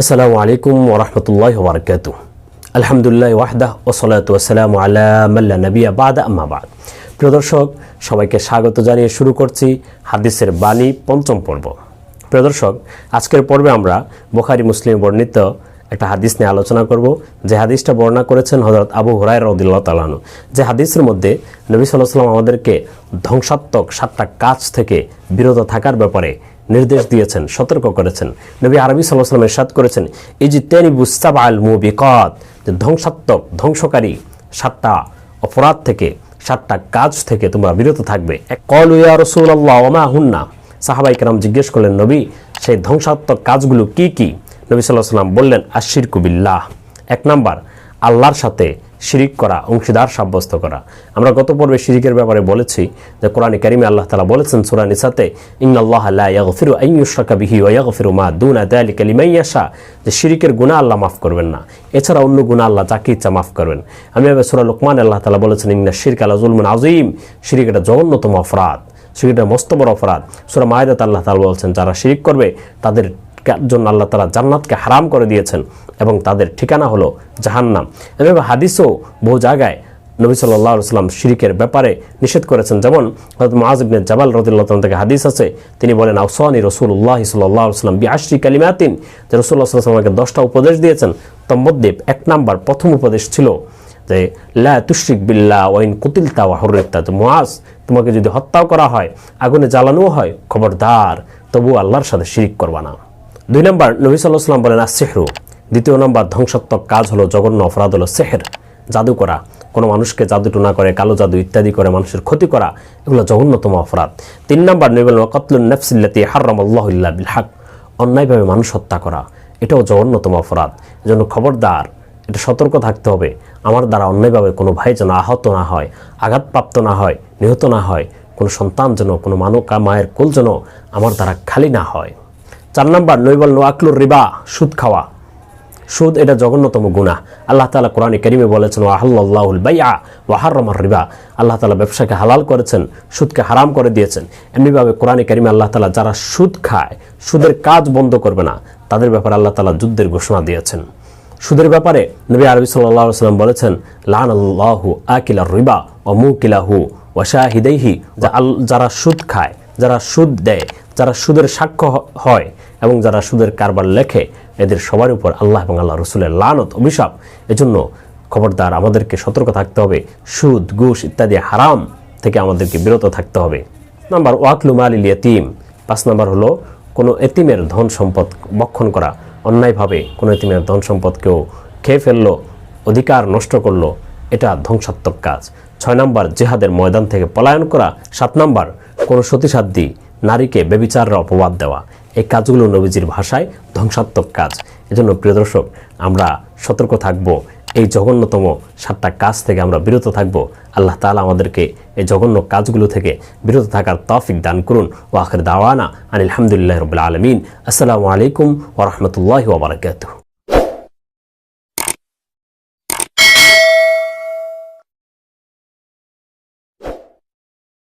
আসসালামু আলাইকুম ওরহমতুল্লাহ বরকাত আলহামদুলিল্লাহ ওয়াহদাহ ওসলাত ওসালাম আল্লাহ নবিয়া বাদ আম্মাবাদ প্রিয় দর্শক, সবাইকে স্বাগত জানিয়ে শুরু করছি হাদিসের বাণী পঞ্চম পর্ব। প্রিয় দর্শক, আজকের পর্বে আমরা বোখারি, মুসলিম বর্ণিত একটা হাদিস নিয়ে আলোচনা করব। যে হাদিসটা বর্ণনা করেছেন হজরত আবু হুরাই রদিল্লাহ তালানু যে হাদিসের মধ্যে নবী সাল্লাহ সাল্লাম আমাদেরকে ধ্বংসাত্মক সাতটা কাজ থেকে বিরত থাকার ব্যাপারে নির্দেশ দিয়েছেন, সতর্ক করেছেন। নবী আরবি সাল্লাহ সাল্লাম করেছেন এই যে তেনি বুস্তাব আল মুবিকত যে ধ্বংসাত্মক, ধ্বংসকারী সাতটা অপরাধ থেকে, সাতটা কাজ থেকে তোমরা বিরত থাকবে। এক কল ইয়া রসুল্লাহ ওমা হুন্না সাহাবাই কেরাম জিজ্ঞেস করলেন, নবী, সেই ধ্বংসাত্মক কাজগুলো কি কি? নবী সাল্লাহ সাল্লাম বললেন আশির কুবিল্লাহ এক নাম্বার, আল্লাহর সাথে শিরিক করা, অংশীদার সাব্যস্ত করা। আমরা গত পর্বে শিরিকের ব্যাপারে বলেছি যে কোরআন কারিমে আল্লাহ তালা বলেছেন সুরা নিসাতে ইন্নআল্লাহ ইয়াগফিরু আইয়ুশরাকা বিহি ওয়া ইয়াগফিরু মা দুনা লিমান যে শিরিকের গুনাহ আল্লাহ মাফ করবেন না। এছাড়া অন্য গুনাহ আল্লাহ যাকে ইচ্ছা মাফ করবেন। আমি এবার সুরা লোকমান আল্লাহ তালা বলেছেন, ইন্না শিরক আলা জুলমুন আযীম। শিরিক এটা জঘন্যতম অপরাধ। শিরিক এটা মস্ত বড় অপরাধ। সুরা মায়েদাত আল্লাহ তালা বলছেন, যারা শিরিক করবে, তাদের জন্য আল্লাহ তালা জান্নাতকে হারাম করে দিয়েছেন এবং তাদের ঠিকানা হলো জাহান্নাম। এভাবে হাদিসও বহু জায়গায় নবী সাল্লাহ সাল্লাম শিরিকের ব্যাপারে নিষেধ করেছেন। যেমন হজরত জাবাল রদুল্লাহ থেকে হাদিস আছে, তিনি বলেন আউসানি রসুল্লাহ সাল্লাহ সাল্লাম বি আশরি কালিমাতিন। যে রসুল্লাহ সাল্লাহ আমাকে দশটা উপদেশ দিয়েছেন, তম্মদ্দীপ এক নাম্বার প্রথম উপদেশ ছিল যে, লা তুশরিক বিল্লা ওয়াইন কুতিলতা ওয়া হরিকতা তো মুআজ, তোমাকে যদি হত্যাও করা হয়, আগুনে জ্বালানোও হয়, খবরদার তবু আল্লাহর সাথে শিরিক করবা না। দুই নম্বর, নবী সাল্লাহ সাল্লাম বলেন সেহরু দ্বিতীয় নম্বর, ধ্বংসাত্মক কাজ হলো জঘন্য অপরাধ হলো সেহের, জাদু করা। কোনো মানুষকে জাদু টুনা করে, কালো জাদু ইত্যাদি করে মানুষের ক্ষতি করা, এগুলো জঘন্যতম অপরাধ। তিন নম্বর, নবী কতলুন নফসিল্লাতি হারাম আল্লাহুল্লাহ বিল হাক। অন্যায়ভাবে মানুষ হত্যা করা, এটাও জঘন্যতম অপরাধ। এজন্য খবরদার, এটা সতর্ক থাকতে হবে। আমার দ্বারা অন্যায়ভাবে কোনো ভাই যেন আহত না হয়, আঘাতপ্রাপ্ত না হয়, নিহত না হয়, কোনো সন্তান যেন, কোনো মানকা মায়ের কোল যেন আমার দ্বারা খালি না হয়। চার নম্বর, নৈবল নোয়াকলুর রিবা, সুদ খাওয়া। সুদ এটা জঘন্যতম গুণা আল্লাহ তালা কোরআন করিমে বলেছেন ওয়াহাল্লাহুল বাইয়া ওয়াহারমার রিবা। আল্লাহ তালা ব্যবসাকে হালাল করেছেন, সুদকে হারাম করে দিয়েছেন। এমনিভাবে কোরআন করিমে আল্লাহ তালা যারা সুদ খায়, সুদের কাজ বন্ধ করবে না, তাদের ব্যাপারে আল্লাহ তালা যুদ্ধের ঘোষণা দিয়েছেন। সুদের ব্যাপারে নবী আরবি সাল্লাহ সাল্লাম বলেছেন লান আল্লাহু আকিলা রিবা ও মুকিলাহু ওয়াশাহিদেহি যারা সুদ খায়, যারা সুদ দেয়, যারা সুদের সাক্ষ্য হয় এবং যারা সুদের কারবার লেখে, এদের সবার উপর আল্লাহ এবং আল্লাহ রসুলের লানত, অভিশাপ। এজন্য খবরদার, আমাদেরকে সতর্ক থাকতে হবে। সুদ, ঘুষ ইত্যাদি হারাম থেকে আমাদেরকে বিরত থাকতে হবে। নাম্বার ওয়াকলু মালিল ইয়তিম। পাঁচ নাম্বার হলো, কোনো এতিমের ধন সম্পদ বক্ষণ করা। অন্যায়ভাবে কোনো এতিমের ধন সম্পদকেও খেয়ে ফেলল, অধিকার নষ্ট করল, এটা ধ্বংসাত্মক কাজ। ছয় নম্বর, জেহাদের ময়দান থেকে পলায়ন করা। সাত নম্বর, কোনো সতীসাধ্যী নারীকে বেবিচাররা অপবাদ দেওয়া। এই কাজগুলো নবীজির ভাষায় ধ্বংসাত্মক কাজ। এজন্য প্রিয় দর্শক, আমরা সতর্ক থাকব। এই জঘন্যতম সাতটা কাজ থেকে আমরা বিরত থাকব। আল্লাহ তালা আমাদেরকে এই জঘন্য কাজগুলো থেকে বিরত থাকার তফিক দান করুন। ও আখের দাওয়ানা আনিল রবুল্লা আলমিন। আসসালামু আলাইকুম ওরহমতুল্লাহ ওবরাকাতু